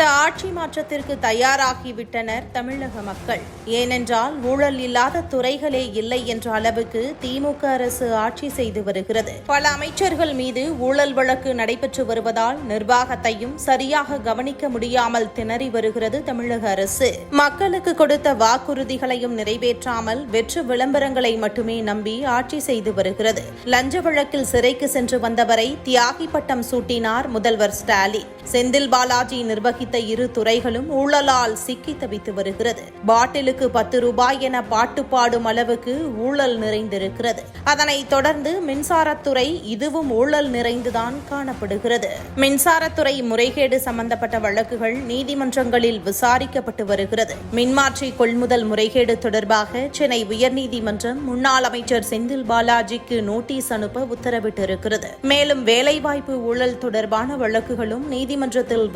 அடுத்த ஆட்சி மாற்றத்திற்கு தயாராகிவிட்டனர் தமிழக மக்கள். ஏனென்றால் ஊழல் இல்லாத துறைகளே இல்லை என்ற அளவுக்கு திமுக அரசு ஆட்சி செய்து வருகிறது. பல அமைச்சர்கள் மீது ஊழல் வழக்கு நடைபெற்று வருவதால் நிர்வாகத்தையும் சரியாக கவனிக்க முடியாமல் திணறி வருகிறது தமிழக அரசு. மக்களுக்கு கொடுத்த வாக்குறுதிகளையும் நிறைவேற்றாமல் வெற்று விளம்பரங்களை மட்டுமே நம்பி ஆட்சி செய்து வருகிறது. லஞ்ச வழக்கில் சிறைக்கு சென்று வந்தவரை தியாகி பட்டம் சூட்டினார் முதல்வர் ஸ்டாலின். செந்தில் பாலாஜி நிர்வகித்த இரு துறைகளும் ஊழலால் சிக்கி தவித்து வருகிறது. பாட்டிலுக்கு பத்து ரூபாய் என பாட்டு பாடும் அளவுக்கு ஊழல் நிறைந்திருக்கிறது. அதனைத் தொடர்ந்து மின்சாரத்துறை இதுவும் ஊழல் நிறைந்துதான் காணப்படுகிறது. மின்சாரத்துறை முறைகேடு சம்பந்தப்பட்ட வழக்குகள் நீதிமன்றங்களில் விசாரிக்கப்பட்டு வருகிறது. மின்மாற்றி கொள்முதல் முறைகேடு தொடர்பாக சென்னை உயர்நீதிமன்றம் முன்னாள் அமைச்சர் செந்தில் பாலாஜிக்கு நோட்டீஸ் அனுப்ப உத்தரவிட்டிருக்கிறது. மேலும் வேலைவாய்ப்பு ஊழல் தொடர்பான வழக்குகளும் நீதிமன்றத்தில்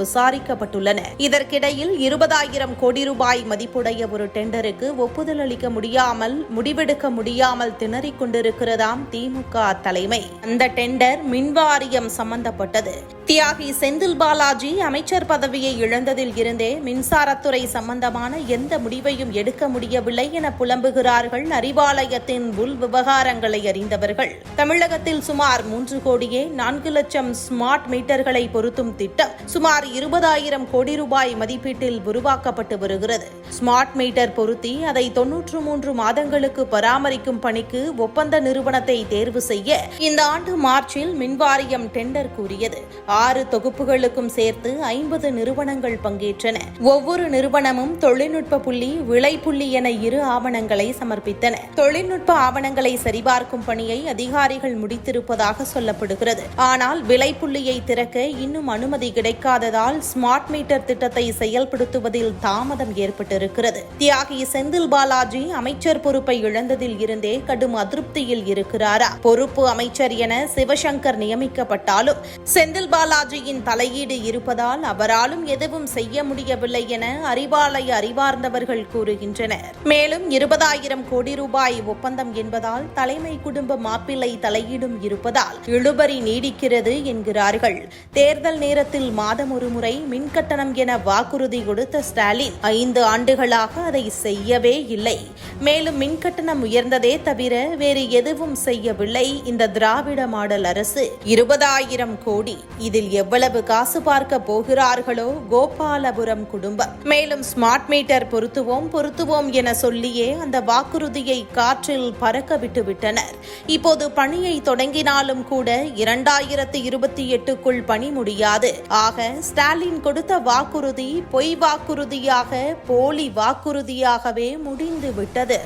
விசாரிக்கப்பட்டுள்ளன இதற்கிடையில் இருபதாயிரம் கோடி ரூபாய் மதிப்புடைய ஒரு டெண்டருக்கு ஒப்புதல் அளிக்க முடியாமல் முடிவெடுக்க முடியாமல் திணறிக் கொண்டிருக்கிறதாம் திமுக தலைமை. அந்த டெண்டர் மின்வாரியம் சம்பந்தப்பட்டது. தியாகி செந்தில் பாலாஜி அமைச்சர் பதவியை இழந்ததில் இருந்தே மின்சாரத்துறை சம்பந்தமான எந்த முடிவையும் எடுக்க முடியவில்லை என புலம்புகிறார்கள் அறிவாலயத்தின் உள் விவகாரங்களை அறிந்தவர்கள். தமிழகத்தில் சுமார் மூன்று கோடியே நான்கு லட்சம் ஸ்மார்ட் மீட்டர்களை பொருத்தும் திட்டம் சுமார் இருபதாயிரம் கோடி ரூபாய் மதிப்பீட்டில் உருவாக்கப்பட்டு வருகிறது. ஸ்மார்ட் மீட்டர் பொருத்தி அதை தொன்னூற்று மூன்று மாதங்களுக்கு பராமரிக்கும் பணிக்கு ஒப்பந்த நிறுவனத்தை தேர்வு செய்ய இந்த ஆண்டு மார்ச்சில் மின்வாரியம் டெண்டர் கூறியது. ஆறு தொகுப்புகளுக்கும் சேர்த்து ஐம்பது நிறுவனங்கள் பங்கேற்றன. ஒவ்வொரு நிறுவனமும் தொழில்நுட்ப புள்ளி விளை புள்ளி என இரு ஆவணங்களை சமர்ப்பித்தன. தொழில்நுட்ப ஆவணங்களை சரிபார்க்கும் பணியை அதிகாரிகள் முடித்திருப்பதாக சொல்லப்படுகிறது. ஆனால் விலை புள்ளியை திறக்க இன்னும் அனுமதி கிடைக்காததால் ஸ்மார்ட் மீட்டர் திட்டத்தை செயல்படுத்துவதில் தாமதம் ஏற்பட்டிருக்கிறது. தியாகி செந்தில் பாலாஜி அமைச்சர் பொறுப்பை இழந்ததில் இருந்தே கடும் அதிருப்தியில் இருக்கிறாரா? பொறுப்பு அமைச்சர் என சிவசங்கர் நியமிக்கப்பட்டாலும் செந்தில் பாலாஜி பாலாஜியின் தலையீடு இருப்பதால் அவராலும் எதுவும் செய்ய முடியவில்லை என அறிவாலய அறிவார்ந்தவர்கள் கூறுகின்றனர். மேலும் இருபதாயிரம் கோடி ரூபாய் ஒப்பந்தம் என்பதால் தலைமை குடும்ப மாப்பிள்ளை தலையீடும் இருப்பதால் இழுபறி நீடிக்கிறது என்கிறார்கள். தேர்தல் நேரத்தில் மாதம் ஒரு முறை மின்கட்டணம் என வாக்குறுதி கொடுத்த ஸ்டாலின் ஐந்து ஆண்டுகளாக அதை செய்யவே இல்லை. மேலும் மின்கட்டணம் உயர்ந்ததே தவிர வேறு எதுவும் செய்யவில்லை. இந்த திராவிட மாடல் அரசு இருபதாயிரம் கோடி இதில் எவ்வளவு காசு பார்க்க போகிறார்களோ கோபாலபுரம் குடும்பம். மேலும் ஸ்மார்ட் மீட்டர் பொருத்துவோம் பொருத்துவோம் என சொல்லியே அந்த வாக்குறுதியை காற்றில் பறக்க விட்டு விட்டனர். இப்போது பணியை தொடங்கினாலும் கூட இரண்டாயிரத்து இருபத்தி எட்டுக்குள் பணி முடியாது. ஆக ஸ்டாலின் கொடுத்த வாக்குறுதி பொய் வாக்குறுதியாக போலி வாக்குறுதியாகவே முடிந்து விட்டது.